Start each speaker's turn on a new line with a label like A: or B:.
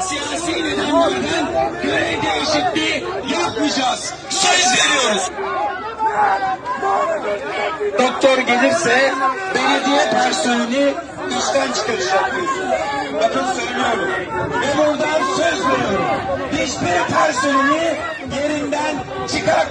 A: Siyasi nedenlerden görev değişikliği yapmayacağız. Söz veriyoruz. Doktor gelirse belediye personeli işten çıkaracak diyorsun. Bakın söylüyorum. Ve buradan söz veriyorum. Hiçbir personeli